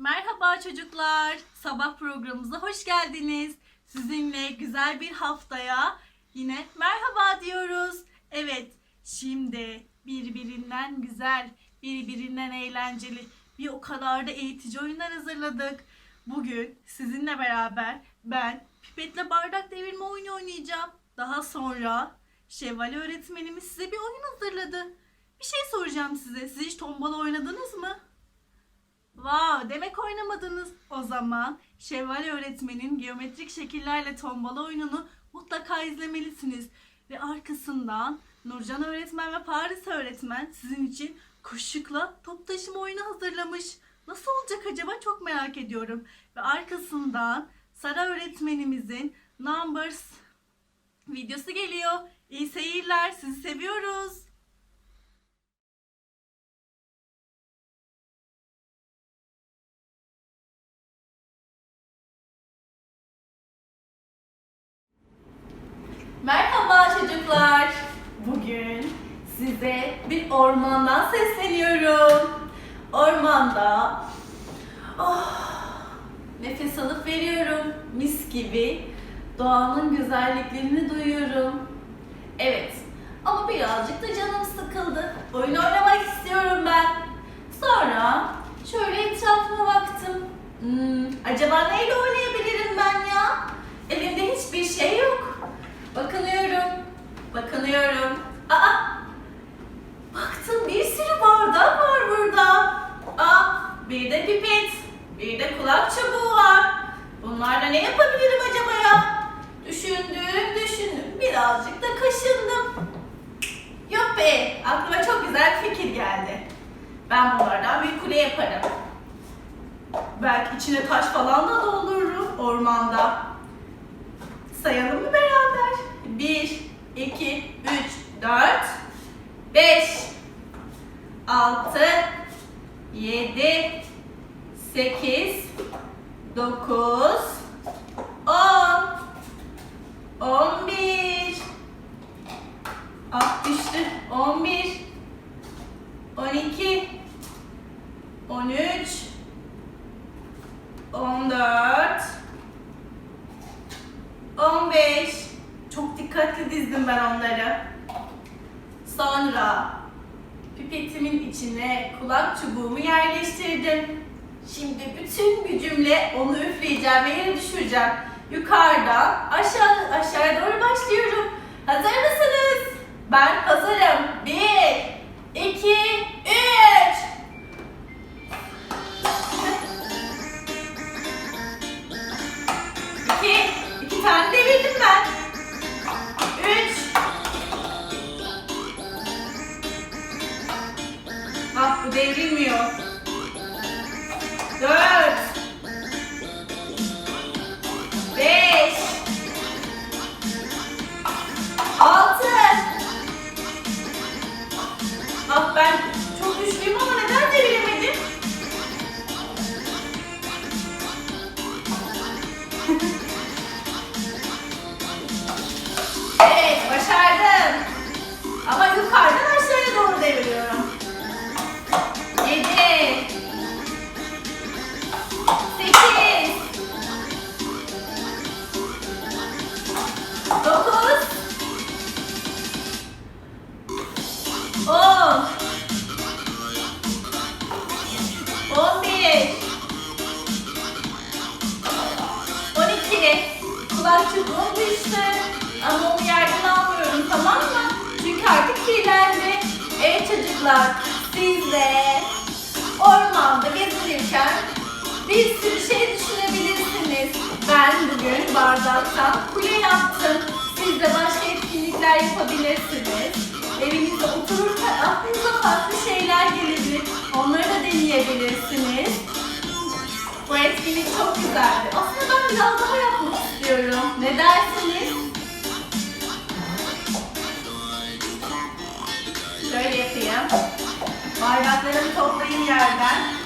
Merhaba çocuklar. Sabah programımıza hoş geldiniz. Sizinle güzel bir haftaya yine merhaba diyoruz. Evet, şimdi birbirinden güzel, birbirinden eğlenceli, bir o kadar da eğitici oyunlar hazırladık. Bugün sizinle beraber ben pipetle bardak devirme oyunu oynayacağım. Daha sonra Şevval öğretmenimiz size bir oyun hazırladı. Bir şey soracağım size. Siz hiç tombala oynadınız mı? Wow, demek oynamadınız. O zaman Şevval öğretmenin geometrik şekillerle tombala oyununu mutlaka izlemelisiniz. Ve arkasından Nurcan öğretmen ve Paris öğretmen sizin için kuşlukla top taşıma oyunu hazırlamış. Nasıl olacak acaba çok merak ediyorum. Ve arkasından Sara öğretmenimizin Numbers videosu geliyor. İyi seyirler. Sizi seviyoruz. Merhaba çocuklar. Bugün size bir ormandan sesleniyorum. Ormanda oh, nefes alıp veriyorum. Mis gibi doğanın güzelliklerini duyuyorum. Evet ama birazcık da canım sıkıldı. Oyun oynamak istiyorum ben. Sonra şöyle etrafıma baktım. Hmm, acaba neyle oynayabilirim ben ya? Elimde hiçbir şey yok. Bakınıyorum. Bakınıyorum. Aa! Baktım bir sürü bardak var burada. Aa! Bir de pipet. Bir de kulak çubuğu var. Bunlarla ne yapabilirim acaba ya? Düşündüm, düşündüm. Birazcık da kaşındım. Yok be, aklıma çok güzel bir fikir geldi. Ben bunlardan bir kule yaparım. Belki içine taş falan da doldururum ormanda. Sayalım mı beraber? 1, 2, 3, 4, 5, 6, 7, 8, 9, 10, 11, Ah düştü. 11, 12, 13, 14, 15. Çok dikkatli dizdim ben onları. Sonra pipetimin içine kulak çubuğumu yerleştirdim. Şimdi bütün gücümle onu üfleyeceğim ve yere düşüreceğim. Yukarıdan aşağı aşağıya doğru başlıyorum. Hazır mısınız? Ben hazırım. Bir, iki, üç. Devrilmiyor. Dört. Beş. Altı. Ah ben çok güçlüyüm ama neden deviremedim? çocuklar siz de ormanda gezinirken bir sürü şey düşünebilirsiniz. Ben bugün bardaktan kule yaptım. Siz de başka etkinlikler yapabilirsiniz. Evinizde otururken aklınıza farklı şeyler gelebilir. Onları da deneyebilirsiniz. Bu etkinlik çok güzeldi. Aslında ben biraz daha yapmak istiyorum. Ne dersiniz? Şöyle yapayım. Bardaklarımı toplayayım yerden.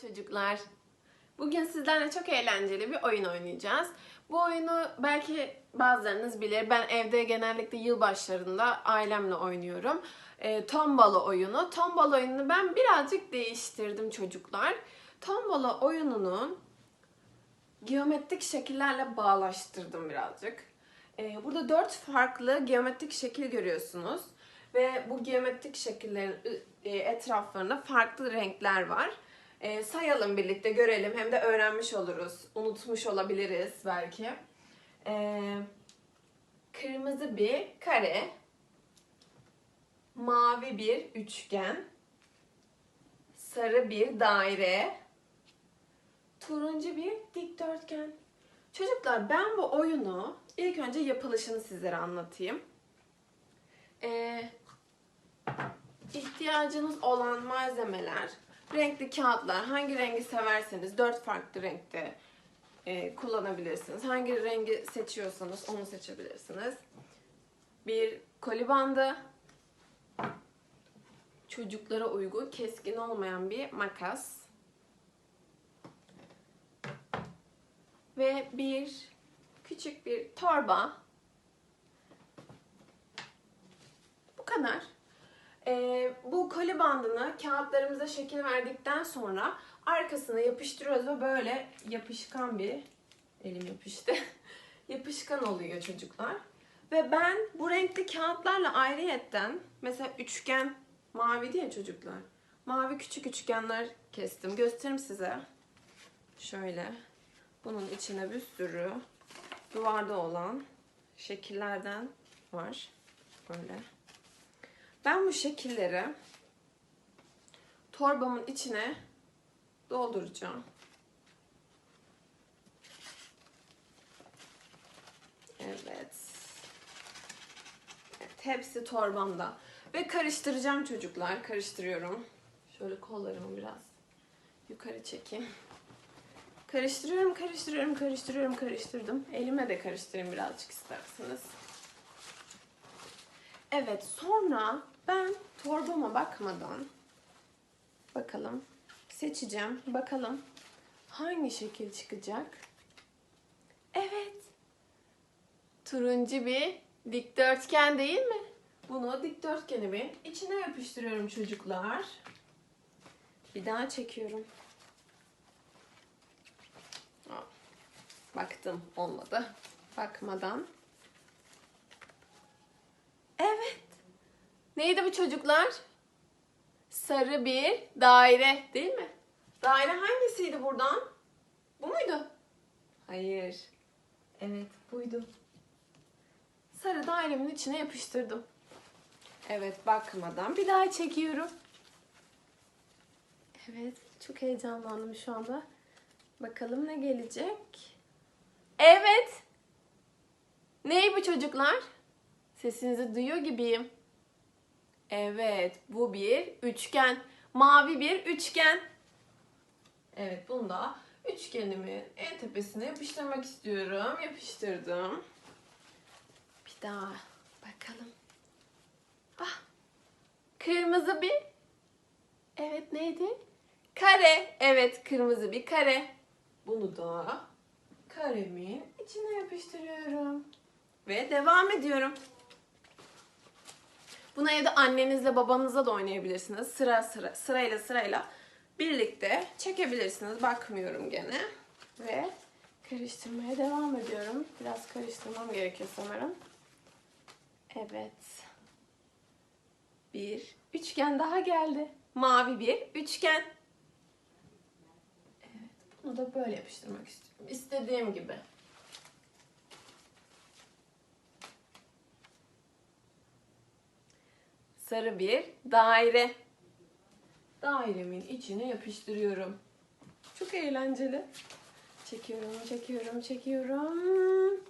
Çocuklar. Bugün sizlerle çok eğlenceli bir oyun oynayacağız. Bu oyunu belki bazılarınız bilir. Ben evde genellikle yılbaşlarında ailemle oynuyorum. E, tombala oyunu. Tombala oyununu ben birazcık değiştirdim çocuklar. Tombala oyununu geometrik şekillerle bağlaştırdım birazcık. Ee, burada dört farklı geometrik şekil görüyorsunuz. Ve bu geometrik şekillerin e, etraflarında farklı renkler var. Ee, sayalım birlikte görelim hem de öğrenmiş oluruz. Unutmuş olabiliriz belki. Ee, kırmızı bir kare. Mavi bir üçgen. Sarı bir daire. Turuncu bir dikdörtgen. Çocuklar ben bu oyunu ilk önce yapılışını sizlere anlatayım. Ee, ihtiyacınız olan malzemeler, renkli kağıtlar, hangi rengi severseniz dört farklı renkte e, kullanabilirsiniz. Hangi rengi seçiyorsanız onu seçebilirsiniz. Bir koli bandı, çocuklara uygun, keskin olmayan bir makas, ve bir küçük bir torba. Bu kadar. Ee, bu koli bandını kağıtlarımıza şekil verdikten sonra arkasına yapıştırıyoruz ve böyle yapışkan bir elim yapıştı. yapışkan oluyor çocuklar. Ve ben bu renkli kağıtlarla ayrıyetten mesela üçgen mavi diye çocuklar. Mavi küçük üçgenler kestim. Göstereyim size. Şöyle. Bunun içine bir sürü duvarda olan şekillerden var. Böyle. Ben bu şekilleri torbamın içine dolduracağım. Evet. Evet, hepsi torbamda. Ve karıştıracağım çocuklar. Karıştırıyorum. Şöyle kollarımı biraz yukarı çekeyim. Karıştırıyorum, karıştırıyorum, karıştırıyorum, karıştırdım. Elime de karıştırayım birazcık isterseniz. Evet, sonra ben torbama bakmadan bakalım seçeceğim. Bakalım hangi şekil çıkacak? Evet. Turuncu bir dikdörtgen değil mi? Bunu dikdörtgenimin içine yapıştırıyorum çocuklar. Bir daha çekiyorum. Baktım olmadı. Bakmadan. Evet. Neydi bu çocuklar? Sarı bir daire değil mi? Daire hangisiydi buradan? Bu muydu? Hayır. Evet buydu. Sarı dairemin içine yapıştırdım. Evet bakmadan bir daha çekiyorum. Evet çok heyecanlandım şu anda. Bakalım ne gelecek? Evet. Ney bu çocuklar? Sesinizi duyuyor gibiyim. Evet, bu bir üçgen. Mavi bir üçgen. Evet, bunda üçgenimin en tepesine yapıştırmak istiyorum. Yapıştırdım. Bir daha bakalım. Ah. Kırmızı bir. Evet neydi? Kare. Evet kırmızı bir kare. Bunu da karemin içine yapıştırıyorum. Ve devam ediyorum. Bunu evde annenizle babanızla da oynayabilirsiniz. Sıra sıra sırayla sırayla birlikte çekebilirsiniz. Bakmıyorum gene. Ve karıştırmaya devam ediyorum. Biraz karıştırmam gerekiyor sanırım. Evet. Bir üçgen daha geldi. Mavi bir üçgen. Evet. Bunu da böyle yapıştırmak istiyorum. İstediğim gibi. Sarı bir daire. Dairemin içine yapıştırıyorum. Çok eğlenceli. Çekiyorum, çekiyorum, çekiyorum.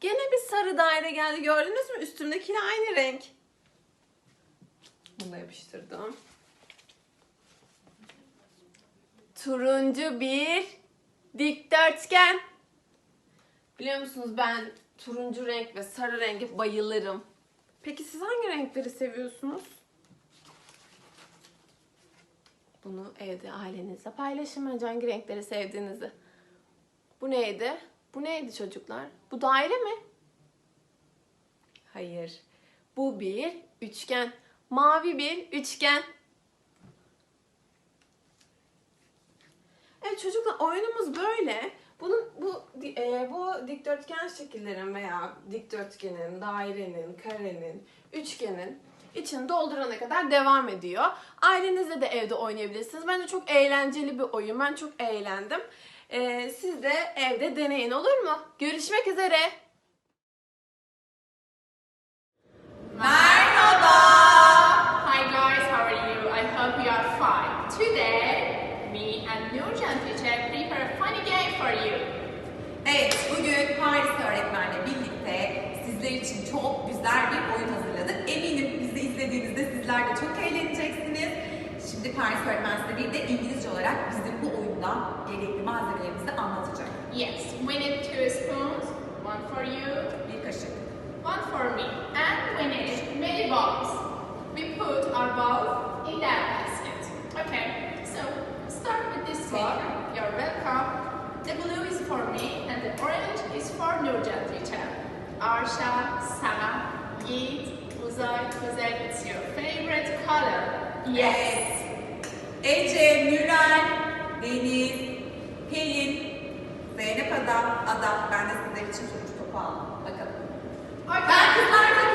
Gene bir sarı daire geldi. Gördünüz mü? Üstümdekiyle aynı renk. Bunu da yapıştırdım. Turuncu bir dikdörtgen. Biliyor musunuz ben turuncu renk ve sarı renge bayılırım. Peki siz hangi renkleri seviyorsunuz? Bunu evde ailenizle paylaşın bence hangi renkleri sevdiğinizi. Bu neydi? Bu neydi çocuklar? Bu daire mi? Hayır. Bu bir üçgen. Mavi bir üçgen. Evet çocuklar oyunumuz böyle. Bunun bu e, bu dikdörtgen şekillerin veya dikdörtgenin, dairenin, karenin, üçgenin içini doldurana kadar devam ediyor. Ailenizle de evde oynayabilirsiniz. Bence çok eğlenceli bir oyun. Ben çok eğlendim. E, siz de evde deneyin olur mu? Görüşmek üzere. Hi guys, how are you? I hope you are fine. Today, me and Nurcan teacher prepare a funny game for you. Evet, bugün Paris öğretmenle birlikte sizler için çok güzel bir oyun hazırladık. Eminim bizi izlediğinizde sizler de çok eğleneceksiniz. Şimdi Paris öğretmen size bir de İngilizce olarak bizim bu oyundan gerekli malzemelerimizi anlatacak. Yes, we need two spoons, one for you, Bir kaşık. one for me, and we need many balls. We put our balls in that basket. Okay, so start with this ball. You're welcome. The blue is for me and the orange is for Nurcan teacher. Arsha, Sana, Yiğit, Uzay, Kuzel, it's your favorite color. Yes. Ece, Nurel, Deniz, Pelin, Zeynep Ada, Ada. Ben de sizler için çocuk topu aldım. Bakalım. Ben kızlar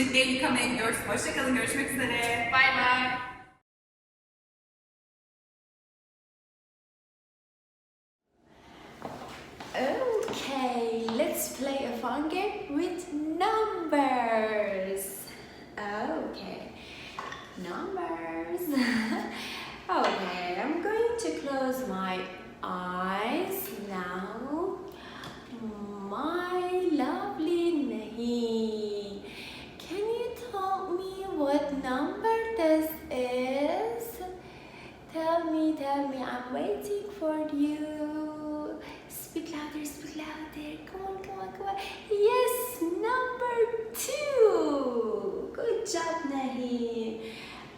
yıkıyoruz. Biz şimdi el yıkamaya gidiyoruz. Hoşçakalın, görüşmek üzere. Bye bye. Okay, let's play a fun game with numbers. Okay, numbers. okay, I'm going to close my eyes now. My lovely Nahi, can you tell me what number this is? Tell me, tell me, I'm waiting for you. Speak louder, speak louder. Come on, come on, come on. Yes, number two. Good job, Nahi.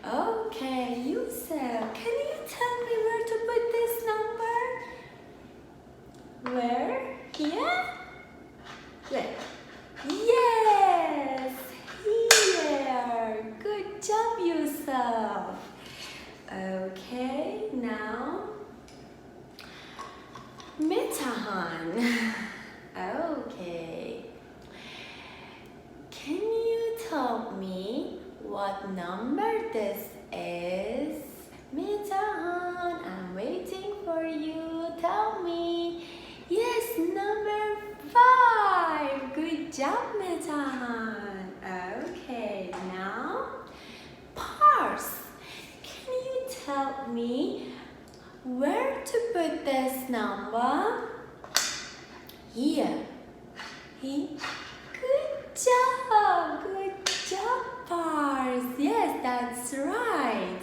Okay, Yusuf, can you tell me where to put this number? Where? Here? Where? Yes, here. Good job, Yusuf. Okay, now Metahan. Okay. Can you tell me what number this is? Metahan, I'm waiting for you. Tell me. Yes, number five. Good job, Metahan. Okay, now parse. Can you tell me where to put this number? Here. He. Good job. Good job, Pars. Yes, that's right.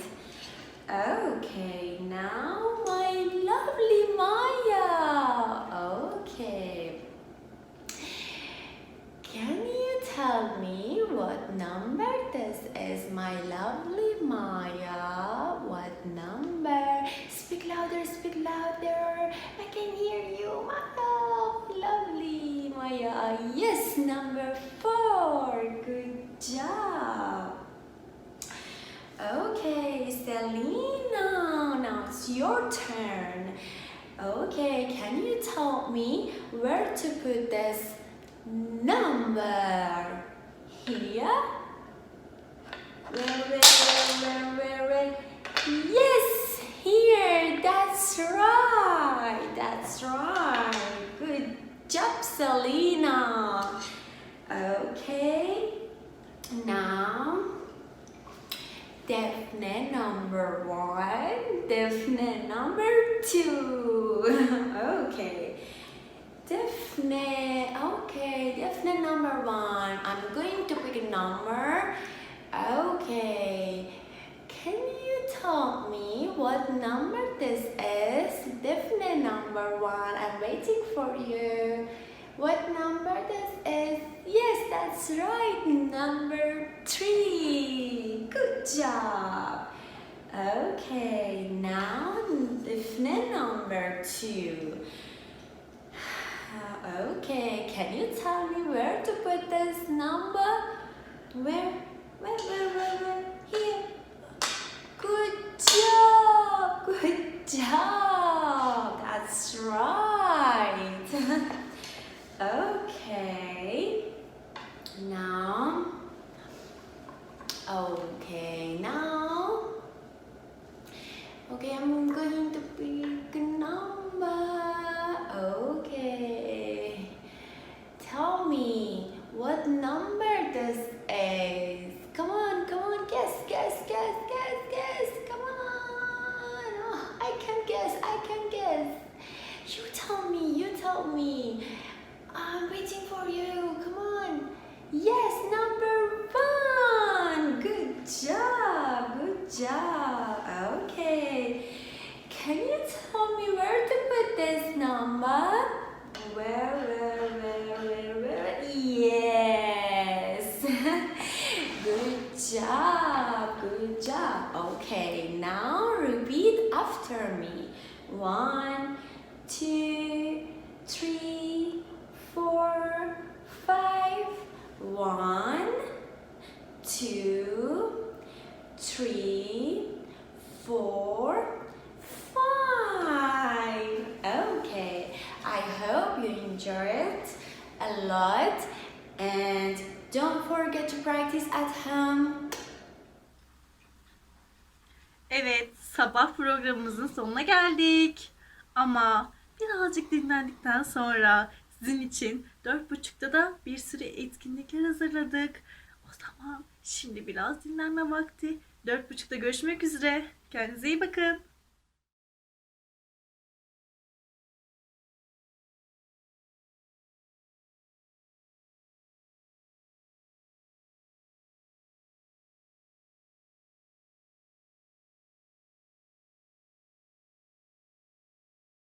Okay, now my lovely Maya. Okay. Can you tell me what number this is, my lovely Maya? What number? Speak louder, speak louder. I can hear you, Maya. Lovely Maya. Yes, number four. Good job. Okay, Selena, now it's your turn. Okay, can you tell me where to put this number? Here? Where, where, where, where, where? Yes, here, that's right, that's right. Good job, Selena. Okay, now Definite number one, definite number two. okay. Definite, okay, definite number one. I'm going to pick a number. Okay. Can you tell me what number this is? Definite number one. I'm waiting for you. What number this is? Yes, that's right. Number three. Good job. Okay, now definite number two. Okay, can you tell me where to put this number? Where? Where, where, where, where? Here. Good job. Good job. Guess. You tell me, you tell me. I'm waiting for you. Come on. Yes, number one. Good job, good job. Okay. Can you tell me where to put this number? Where, where, where, where, where? Yes. good job, good job. Okay, now repeat after me. One, two, three, four, five. One, two, three, four, five. Okay, I hope you enjoy it a lot and don't forget to practice at home. Sabah programımızın sonuna geldik. Ama birazcık dinlendikten sonra sizin için dört buçukta da bir sürü etkinlikler hazırladık. O zaman şimdi biraz dinlenme vakti. Dört buçukta görüşmek üzere. Kendinize iyi bakın.